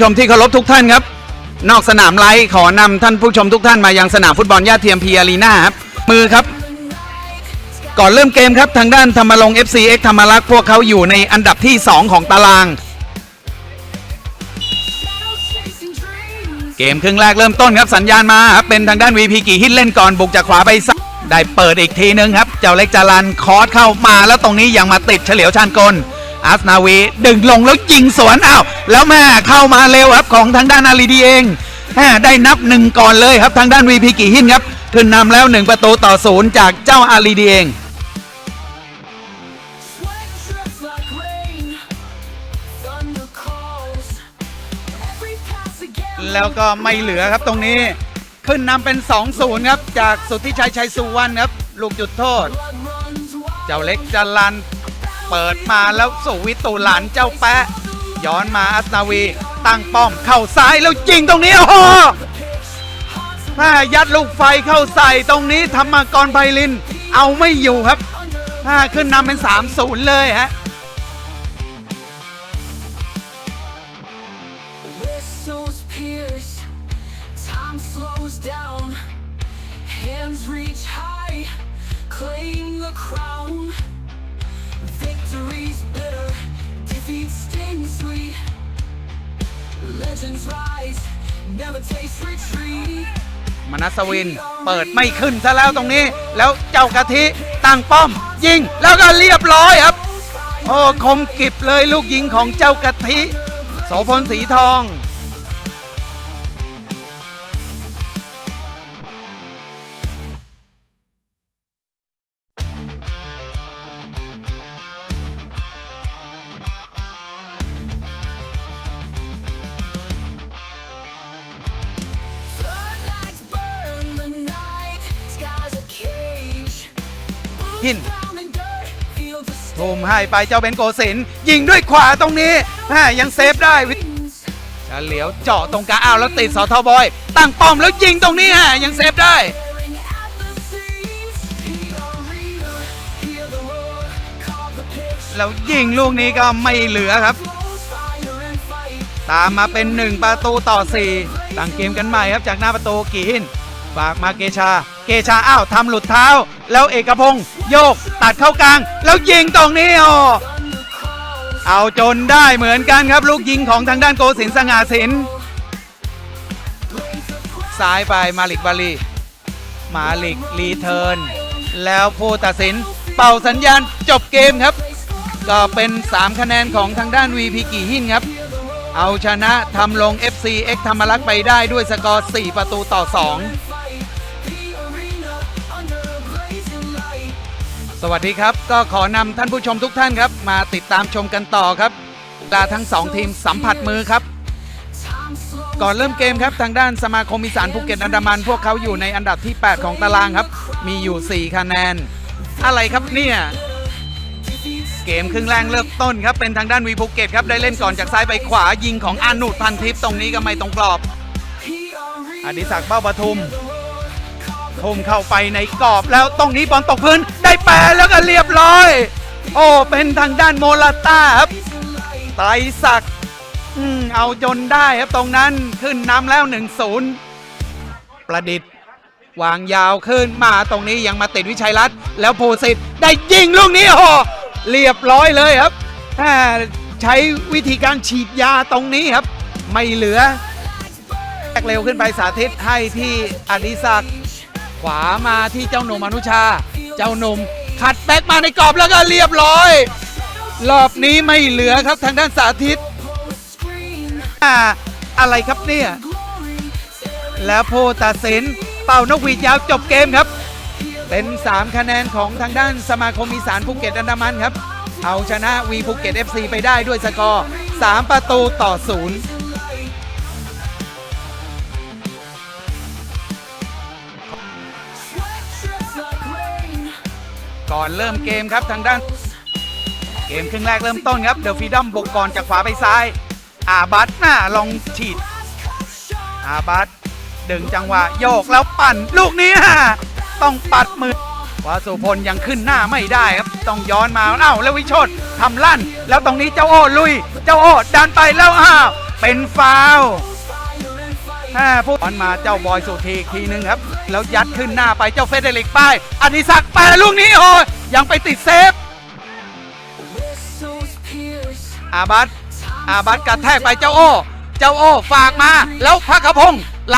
ชมที่เคารพทุกท่านครับ นอกสนามไลฟ์ขอนำท่านผู้ชมทุกท่านมายังสนามฟุตบอลย่าเทียมพีอารีนาครับมือครับ ก่อนเริ่มเกมครับทางด้านธรรมรง FC X ธรรมรักษ์พวกเขาอยู่ในอันดับที่ 2 ของตาราง เกมครึ่งแรกเริ่มต้นครับสัญญาณมาครับเป็นทางด้าน VP กี่ฮิตเล่นก่อนบุกจากขวาไปซ้ายได้เปิดอีกทีนึงครับ เจ้าเล็กจารันคอร์สเข้ามาแล้วตรงนี้ยังมาติดเฉลียวชานกล อาสนาวีดึงลงแล้วยิงสวนอ้าวแล้วแม่เข้ามาเร็วครับของทางด้านอารีดีเองแม่ได้นับหนึ่งก่อนเลยครับทางด้าน VP กี่ฮิตครับขึ้นนำแล้วหนึ่งประตูต่อศูนย์จากเจ้าอารีดีเองแล้วก็ไม่เหลือครับตรงนี้ขึ้นนำเป็น 2-0 ครับ จากสุทธิชัยชัยสุวรรณครับ ลูกจุดโทษ เจ้าเล็กจันลัน เปิดมาแล้วสุวิตูหลานเจ้าแปะ ย้อนมาอัสนาวี ตั้งป้อมเข้าซ้ายแล้วยิงตรงนี้โอ้โหแม่ยัดลูกไฟเข้าใส่ตรงนี้ธรรมกรไพลิน เอาไม่อยู่ครับแม่ขึ้นนำเป็น3-0เลยฮะ มนัสวินเปิดไม่ขึ้นซะแล้วตรงนี้ แล้วเจ้ากะทิตั้งป้อม ยิงแล้วก็เรียบร้อยครับ โอ้คมกิบเลยลูกยิงของเจ้ากะทิโสพลสีทอง ทุ่มให้ไปเจ้าเบนโกสินยิงด้วยขวาตรงนี้แม่ยังเซฟได้วิจะเหลียวเจาะตรงกลางอ้าวแล้วติดสอทบอย ตั้งป้อมแล้วยิงตรงนี้ฮะยังเซฟได้แล้วยิงลูกนี้ก็ไม่เหลือครับ ตามมาเป็น 1 ประตูต่อ 4ตั้งเกมกันใหม่ครับจากหน้าประตูกีน ฝากมาเกชา เกชาอ้าวทำหลุดเท้า แล้วเอกพงศ์โยกตัดเข้ากลาง แล้วยิงตรงนี้อ๋อเอาจนได้เหมือนกันครับลูกยิงของทางด้านโกสินสง่าศินซ้ายไปมาลิกบาลีมาลิกรีเทิร์นแล้วผู้ตัดสินเป่าสัญญาณจบเกมครับ ก็เป็น 3 คะแนนของทางด้านวีพีกีหินครับ เอาชนะทำลง FC เอ็กธรรมลักษ์ไปได้ด้วยสกอร์ 4 ประตูต่อ 2 สวัสดีครับ ก็ขอนำท่านผู้ชมทุกท่านครับ มาติดตามชมกันต่อครับลาทั้ง2ทีมสัมผัสมือครับ ก่อนเริ่มเกมครับทางด้านสมาคมอีสานภูเก็ตอันดามัน พวกเขาอยู่ในอันดับที่ 8 ของตารางครับ มีอยู่ 4 คะแนน อะไรครับเนี่ยเกมครึ่งแรกเริ่มต้นครับ เป็นทางด้านวีภูเก็ตครับได้เล่นก่อนจากซ้ายไปขวายิงของอานุพันทิพย์ตรงนี้ก็ไม่ตรงกรอบ อดิศักดิ์เบ้าปทุม ทุ่มเข้าไปในกรอบแล้วตรงนี้บอลตกพื้นได้แปรแล้วก็เรียบร้อย โอ้ เป็นทางด้านโมลาต้าครับไตรศักดิ์อืมเอาจนได้ครับตรงนั้นขึ้นนำแล้ว 1-0 ประดิษฐ์วางยาวขึ้นมาตรงนี้ยังมาติดวิชัยรัตน์แล้วโพสิทได้ยิงลูกนี้โอ้เรียบร้อยเลยครับใช้วิธีการฉีดยาตรงนี้ครับ ไม่เหลือแกเร็วขึ้นไปสาธิตให้ที่อดิศักดิ์ ขวามาที่เจ้าหนุ่มอนุชา เจ้าหนุ่มขัดแบ็กมาในกรอบแล้วก็เรียบร้อย รอบนี้ไม่เหลือครับทางด้านสาธิตอ่าอะไรครับเนี่ย แล้วโพตาเซนเป่านกหวีดยาวจบเกมครับ เป็น 3 คะแนนของทางด้านสมาคมอีสานภูเก็ตอันดามันครับ เอาชนะวีภูเก็ต FC ไปได้ด้วยสกอร์ 3 ประตูต่อ 0 ก่อนเริ่มเกมครับทางด้าน เกมครึ่งแรกเริ่มต้นครับเดอะฟีดอมบุกก่อนจากขวาไปซ้าย อาบัตหน้าลองฉีด อาบัตดึงจังหวะโยกแล้วปั่นลูกนี้ฮะต้องปัดมือวาสุพลยังขึ้นหน้าไม่ได้ครับ ต้องย้อนมาเอ้าแล้ววิชตทำลั่น แล้วตรงนี้เจ้าโอ้ลุย เจ้าโอ้ดันไปแล้วอ้าวเป็นฟาว ล์ถ้าพูดบอลมาเจ้าบอยสุธีอีกทีนึงครับ แล้วยัดขึ้นหน้าไปเจ้าเฟเดริกป้ายอดิศักดิ์แปรลูกนี้โอ้ยยังไปติดเซฟ Whistles pierce อาบัตอาบัตกระแทกไปเจ้าโอ้เจ้าโอ้ฝากมา แล้วพระกระพงษ์ไหล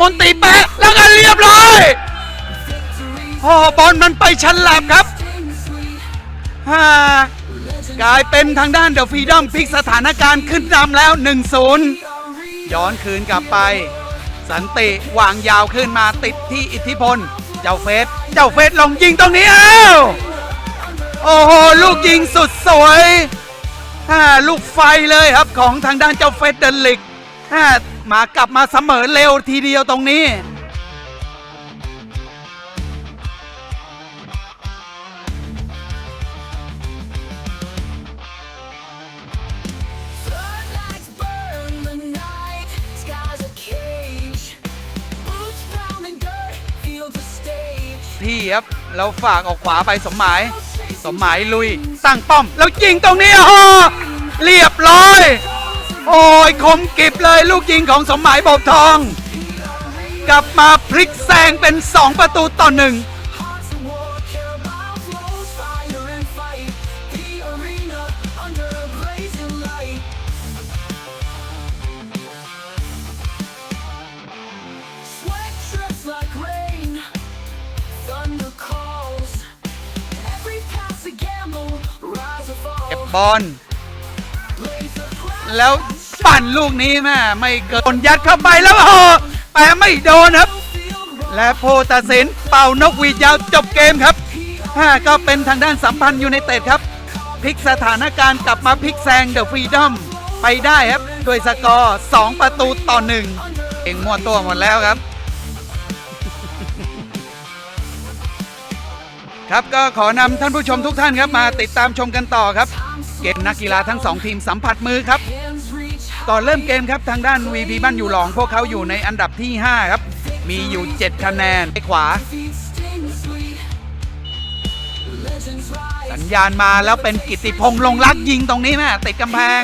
มนตรีแปะแล้วก็เรียบร้อยโอ้บอลมันไปชั้นแลบครับฮ่ากลายเป็นทางด้านเดอะฟรีดอมพลิกสถานการณ์ขึ้นนำแล้ว 1-0ย้อนคืนกลับไป สันติวางยาวขึ้นมาติดที่อิทธิพล เจ้าเฟสเจ้าเฟสลงยิงตรงนี้อ้าวโอ้โหลูกยิงสุดสวยฮ่าลูกไฟเลยครับของทางด้านเจ้าเฟสเดนลิกฮ่ามากลับมาเสมอเร็วทีเดียวตรงนี้ ที่ครับเราฝากออกขวาไปสมหมาย สมหมายลุยตั้งป้อม แล้วยิงตรงนี้โอ้เรียบร้อย โอ้ยคมกิบเลยลูกยิงของสมหมายบบทอง กลับมาพลิกแซงเป็น 2 ประตูต่อหนึ่ง บอลแล้วปั่นลูกนี้แม่ไม่เกินยัดเข้าไปแล้วโอ้แปะไม่โดนครับ และผู้ตัดสินเป่านกหวีดยาวจบเกมครับห้าก็เป็นทางด้านสัมพันธ์ยูไนเต็ดครับพลิกสถานการณ์กลับมาพลิกแซงเดอะฟรีดอมไปได้ครับ ด้วยสกอร์ 2 ประตูต่อหนึ่งเองมั่วตัวหมดแล้วครับ ครับก็ขอนำท่านผู้ชมทุกท่านครับมาติดตามชมกันต่อครับ เกมนักกีฬาทั้งสองทีมสัมผัสมือครับก่อนเริ่มเกมครับทางด้าน VP บ้านอยู่หลอง พวกเขาอยู่ในอันดับที่ 5 ครับ มีอยู่ 7 คะแนนไปขวา สัญญาณมาแล้วเป็นกิติพงษ์ลงรักยิงตรงนี้แม่ติดกำแพง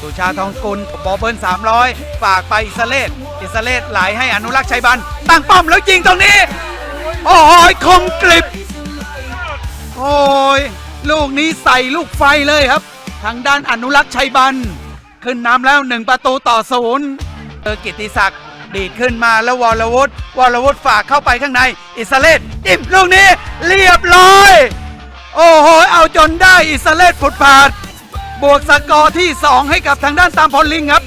สุชาทองกุลบอเบิร์300 ฝากไปอิสเลตอิสเลตไหลให้อนุรักษ์ชัยบันตั้งป้อมแล้วยิงตรงนี้ โอ้ยคมกริบ โอ้ย ลูกนี้ใส่ลูกไฟเลยครับ ทางด้านอนุรักษ์ชัยบัน ขึ้นนำแล้วหนึ่งประตูต่อศูนย์เจอกิติศักดิ์ดีดขึ้นมาแล้ววรวุฒิวรวุฒิฝากเข้าไปข้างใน อิสเลตจิ้มลูกนี้เรียบร้อย โอ้โห เอาจนได้อิสเลตผุดผาดบวกสกอร์ที่ 2 ให้กับทางด้านตามพลลิงครับ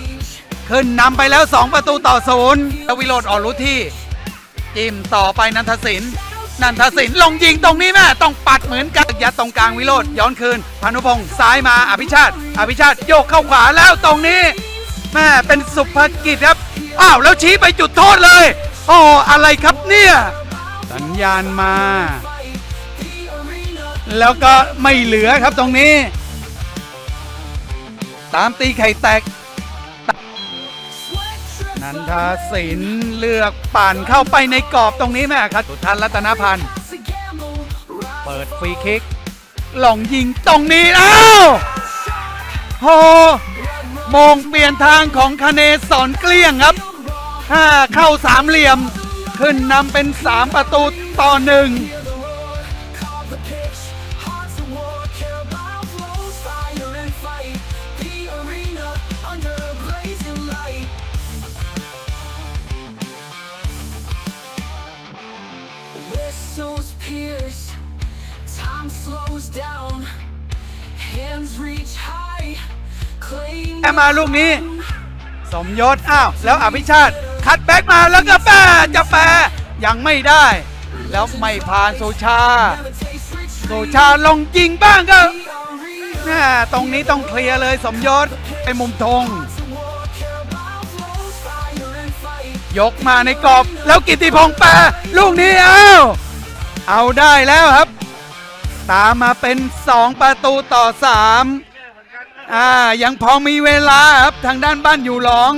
ขึ้นนำไปแล้ว 2 ประตูต่อศูนย์วิโรดออกรู้ที่จิ้มต่อไปนันทศิลป์ นันทศิลป์ลงยิงตรงนี้แม่ต้องปัดเหมือนกันยัดตรงกลางวิโรดย้อนคืนพานุพงศ์ซ้ายมาอภิชาติ อภิชาติโยกเข้าขวาแล้วตรงนี้แม่เป็นสุภกิจครับอ้าวแล้วชี้ไปจุดโทษเลยโอ้อะไรครับเนี่ยสัญญาณมา แล้วก็ไม่เหลือครับตรงนี้ ตามตีไข่แตก นันทศิลป์เลือกปั่นเข้าไปในกรอบตรงนี้แม่ครับสุทันรัตนพันธ์เปิดฟรีคิกหลองยิงตรงนี้อ้าวโหมงเปลี่ยนทางของคเนศรเกลี้ยงครับห้าเข้าสามเหลี่ยม ขึ้นนำเป็นสามประตูต่อหนึ่ง slows down. Hands reach high, claim แอมาลูกนี้ สมยศอ้าว แล้วอภิชาติ คัดแบ็กมาแล้วก็แปรจะแปรยังไม่ได้ แล้วไม่ผ่านสุชา taste rich สุชาลงยิงบ้างก็แม่ตรงนี้ต้องเคลียร์เลยสมยศไปมุมธงยกมาในกรอบ แล้วกิติพงษ์แปรลูกนี้เอาเอาได้แล้วครับ ตามมาเป็น 2 ประตูต่อ 3 อ่า ยังพอมีเวลาครับ ทางด้านบ้านอยู่หลอง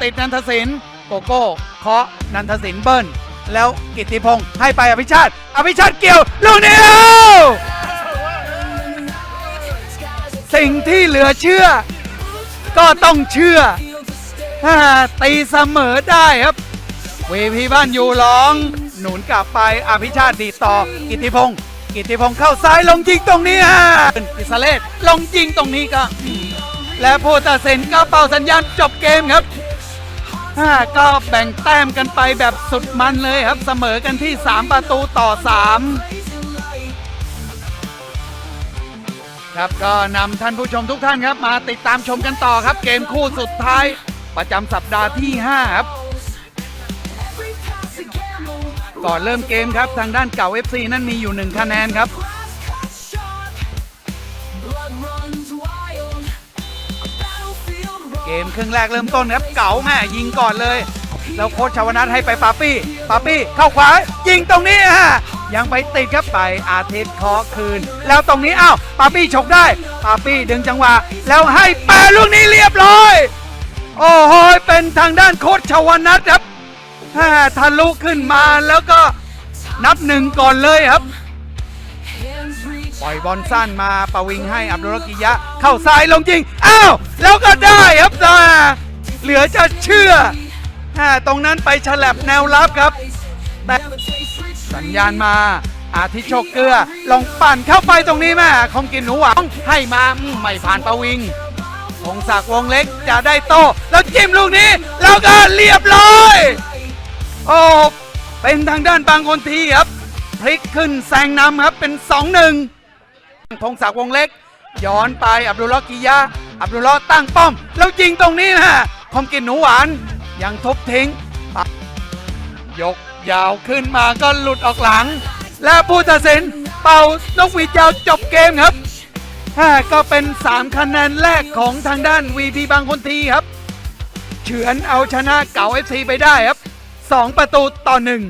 ติดนันทศิลป์โกโก้เคาะนันทศิลป์เบิ้ลแล้วกิติพงษ์ให้ไปอภิชาติ อภิชาติเกี่ยว ลูกนี้สิ่งที่เหลือเชื่อ ก็ต้องเชื่ออ่าตีเสมอได้ครับ เวพีบ้านอยู่ร้อง หนุนกลับไปอภิชาติดีดต่อ กิติพงศ์ กิติพงศ์เข้าซ้ายลงยิงตรงนี้ฮะอิสเลศลงยิงตรงนี้ก็และผู้ตัดสินก็เป่าสัญญาณจบเกมครับอ่าก็แบ่งแต้มกันไปแบบสุดมันเลยครับเสมอกันที่ 3 ประตูต่อ 3 ครับก็นำท่านผู้ชมทุกท่านครับ มาติดตามชมกันต่อครับ เกมคู่สุดท้าย ประจำสัปดาห์ที่ 5 ครับ ก่อนเริ่มเกมครับทางด้านเก่า FC นั่นมีอยู่1คะแนนครับ เกมครึ่งแรกเริ่มต้นครับเก๋าแม่ยิงก่อนเลย แล้วโค้ชชาวนัทให้ไปปาปี้ปาปี้เข้าขวา ยิงตรงนี้ฮะยังไปติดครับไปอาทิตย์เคอคืน แล้วตรงนี้อ้าวปาปี้ฉกได้ปาปี้ดึงจังหวะ แล้วให้แปรลูกนี้เรียบร้อย โอ้โหเป็นทางด้านโค้ชชาวนัทครับ ฮ่าทะลุขึ้นมาแล้วก็นับหนึ่งก่อนเลยครับ ปล่อยบอลสั้นมาประวิงให้อับดุลกิยะ เข้าซ้ายลงยิง อ้าว แล้วก็ได้ครับอ่าเหลือจะเชื่อตรงนั้นไปฉลับแนวรับครับ แต่สัญญาณมาอาทิโชคเกลือ ลองปั่นเข้าไปตรงนี้แม่คมกินหนูหวังให้มาไม่ผ่านประวิงพงศักดิ์วงเล็กจะได้โต แล้วจิ้มลูกนี้ แล้วก็เรียบร้อย โอ้เป็นทางด้านบางคนทีครับ พลิกขึ้นแซงนำครับเป็น 2-1พงศักดิ์วงเล็ก ย้อนไปอับดุลลอกิยะอับดุลลอตั้งป้อม แล้วยิงตรงนี้นะคมกินหนูหวานยังทบทิ้ง ยกยาวขึ้นมาก็หลุดออกหลัง และผู้ตัดสินเป่านกหวีดยาวจบเกมครับก็เป็น 3 คะแนนแรกของทางด้านวีพีบางคนทีครับ เฉือนเอาชนะเก่าเอฟซีไปได้ครับ 2 ประตูต่อหนึ่ง